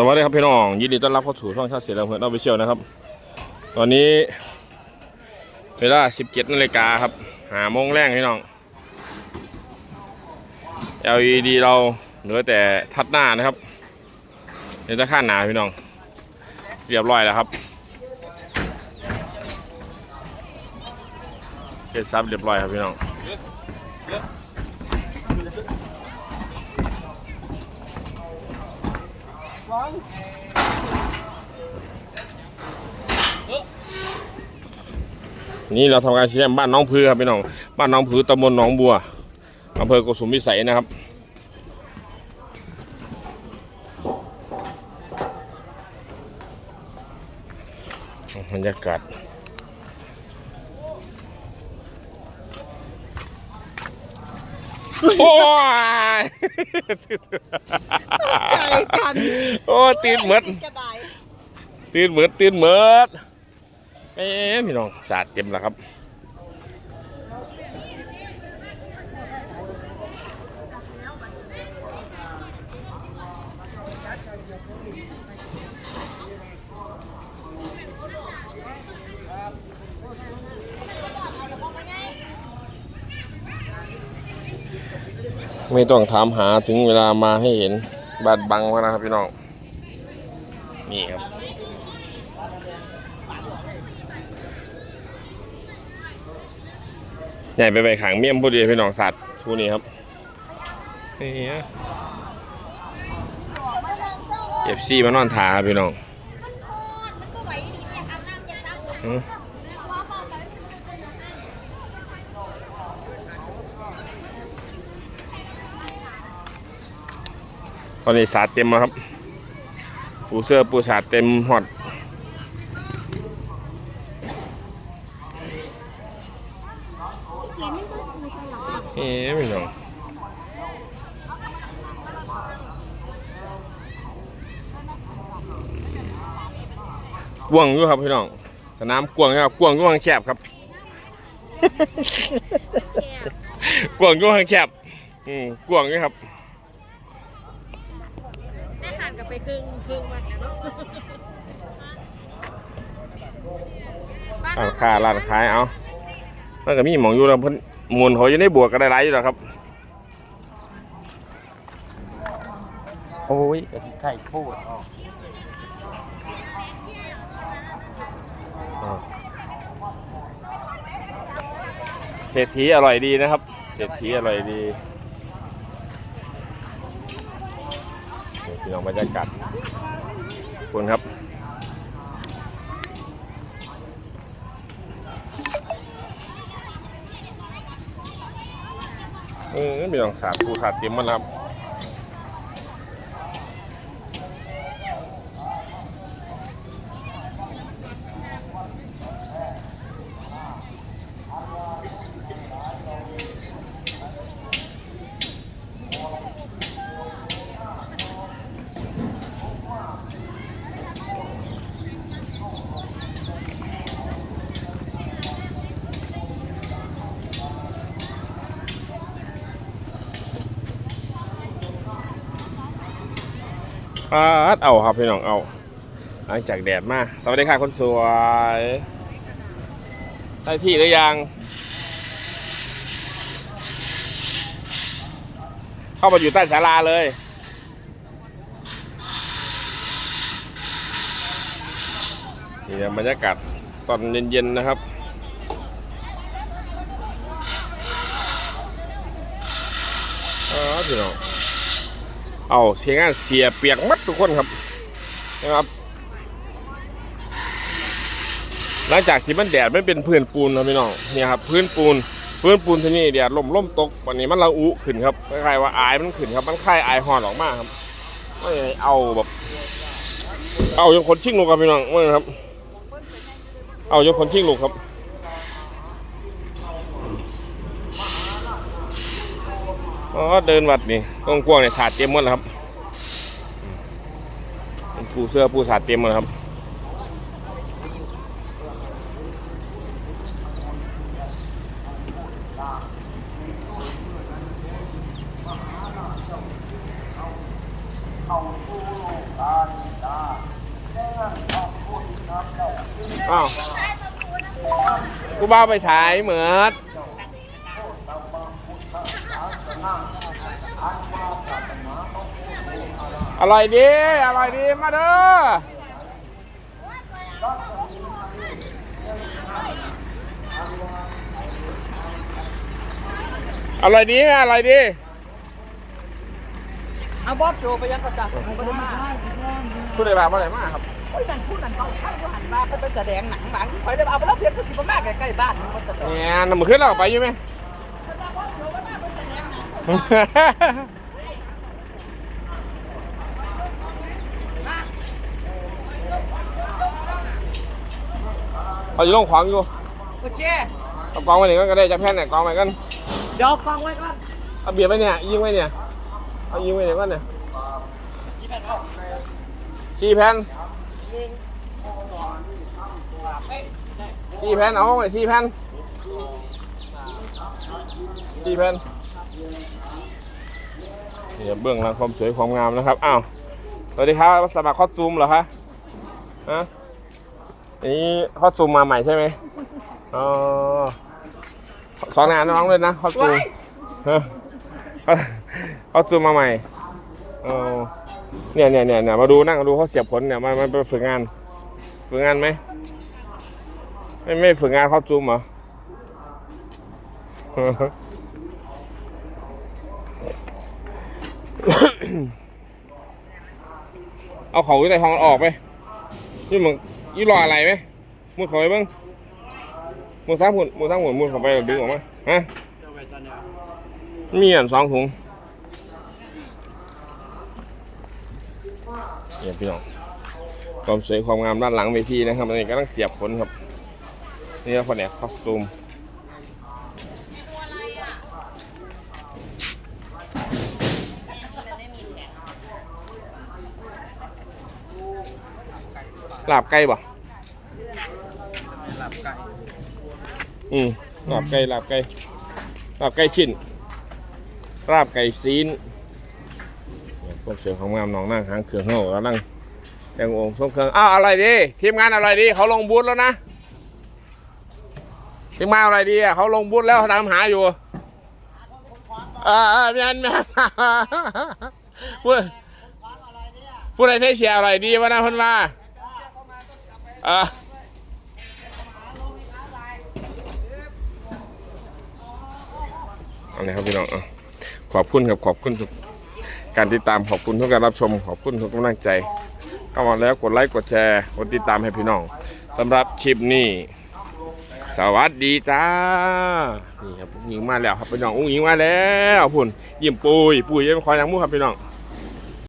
สวัสดีครับพี่น้องยินดีต้อนรับเข้าสู่ช่องชาติเสียงเพื่อนเอาไปเชียวนะครับ ตอนนี้เวลา 17นาฬิกาครับหาโมงแรงพี่น้อง LED เราเหลือแต่ทัดหน้านะครับเดี๋ยวจะข้านหนาพี่น้อง เรียบร้อยแล้วครับ เสร็จซับเรียบร้อยครับพี่น้อง นี่เราทำการชี้แจงบ้านน้องพือครับพี่น้อง บ้านน้องพือตำบลหนองบัวอำเภอโกสุมพิสัยนะครับบรรยากาศ โอ้ยใจกันโอ้ตีนเหมือดกระไดตื่นเหมือดตื่นเหมือดเอ๊ะพี่น้องสาดเต็มแล้วครับ ไม่ต้องถามหาถึงเวลามาให้เห็นบาดบังแล้วนะครับพี่น้องนี่ครับใหญ่ไปไปขังเมี่ยมพอดีพี่น้องสัตว์ทูนี้ครับนี่เอฟซีมานอนทาครับพี่น้อง อตอนนี้สาดเต็มแล้วครับ ปูเสื้อปูสาดเต็มหอดเอ๊ะพี่น้องกวางอยู่ครับพี่น้อง สนามกวางอยู่ครับกวางอยู่ทางแคบครับกวางอยู่ทางแคบอืมกวางอยู่ครับได้หัน กลับไปครึ่งครึ่งวันแล้วเนาะร้านค้าร้านขายเอามันก็มีหมองอยู่แล้วเพิ่นหมุนเขาอยู่ในบวกก็ได้หลายอยู่แล้วครับ โอ้ยกระสิไข่โคตรออกเศรษฐีอร่อยดีนะครับ เศรษฐีอร่อยดี พี่น้องบรรยากาศคุณครับเออพี่น้องสาดผู้สาดเต็มหมันแล้วครับ อาดเอาครับพี่น้องเอาหลังจากแดดมาสวัสดีค่ะคนสวยได้ที่หรือยัง เข้ามาอยู่ใต้ศาลาเลยนี่บรรยากาศตอนเย็นๆนะครับอาดพี่น้อง เอาเสียงานเสียเปียกมัดทุกคนครับนะครับ หลังจากที่มันแดดไม่เป็นพื้นปูนนะพี่น้องเนี่ยครับพื้นปูนพื้นปูนที่นี่แดดลมล่มตกวันนี้มันระอุขึ้นครับคล้ายๆว่าอายมันขึ้นครับมันคล้ายอายหอนออกมาครับไม่เอาแบบ เอาจนคนชิ่งลูกครับพี่น้องเมื่อครับ เอาจนคนชิ่งลูกครับ อ๋อเดินวัดนี่ตรงกวางเนี่ยสาดเต็มหมดแล้วครับปูเสื้อปูสาดเต็มหมดแล้วครับอ้าวกูบ้าไปฉายเหมือด อร่อยดี อร่อยดี มาเด้ออร่อยดีไหมอร่อยดีเอาบอบโจไปยังกระจัดไม่ได้มาพูดอะไรบ้างพูดอะไรมากครับโอ้ยนั่นพูดนั่นเขาข้างก็หันมาเขาไปแสดงหนังบางคอยเลยเอาไปแล้วเพียงก็สิบมากใกล้ๆบ้านมันก็จะแสดงเนี่ยน้ำมันขึ้นแล้วไปอยู่ไหม เอาอยู่ลงขวางอยู่โอเค เอากองไว้หนึ่งก็ได้จะแพ้นเนี่ยกองไว้กันเดี๋ยวฟังไว้ก่อนเอาเบียร์ไปเนี่ยยิงไว้เนี่ยเอายิงไว้เนี่ยก่อนเนี่ยสี่แผ่นสี่แผ่นเอาไว้สี่แผ่นสี่แผ่น เนี่ยเบื้องหลังความสวยความงามนะครับ อ้าว สวัสดีครับสมัครคอสตูมเหรอคะฮะอันนี้คอสตูมมาใหม่ใช่ไหมอ๋อสอนงานน้องเลยนะคอสตูมฮะเขาจูมมาใหม่เออเนี่ยเนี่ยเนี่ยเนี่ยมาดูนั่งดูเขาเสียบผลเนี่ยมันมันไปฝึกงาน ฝึกงานไหมไม่ไม่ฝึกงานเขาจูมเหรอ เอาเขาที่หนทองออกไปนี่มึงยี่รออะไรไหมมุดเขาไปบ้างมุดทั้งหุ่นมุดทั้งหุ่นมุดเขาไปดึงออกมาฮะมีอันสองถุงเนี่ยพี่น้องความสวยความงามด้านหลังเวทีนะครับอันนี้กำลังเสียบผลครับ นี่คือแผนกคอสตูม ลาบไก่บ่หลับไก่อืมลาบไก่ลาบไก่ลาบไก่ชิ้นลาบไก่ซีนเนี่ยพวกเสือของงามหนองนั่งหางเขืองเห่ากำลังแต่งองค์ทรงเครื่องอ้าวอะไรดีทีมงานอะไรดีเขาลงบูธแล้วนะทีมงานอะไรดีอะเขาลงบูธแล้วเขาตามหาอยู่อ่าอ่าแมนแมนพูดพูดอะไรใช้เสียอะไรดีวะนะเพิ่นว่า อ่าเอาเลยครับพี่น้องอะขอบคุณครับขอบคุณทุกการติดตามขอบคุณทุกการรับชมขอบคุณทุกกำลังใจเข้ามาแล้วกดไลค์กดแชร์กดติดตามให้พี่น้องสำหรับคลิปนี้สวัสดีจ้า นี่ครับอุ้งยิงมาแล้วครับพี่น้องอุ้งหญิงมาแล้วพุ่นยิ้มปุยปุยยังคอยยังมู่ครับพี่น้อง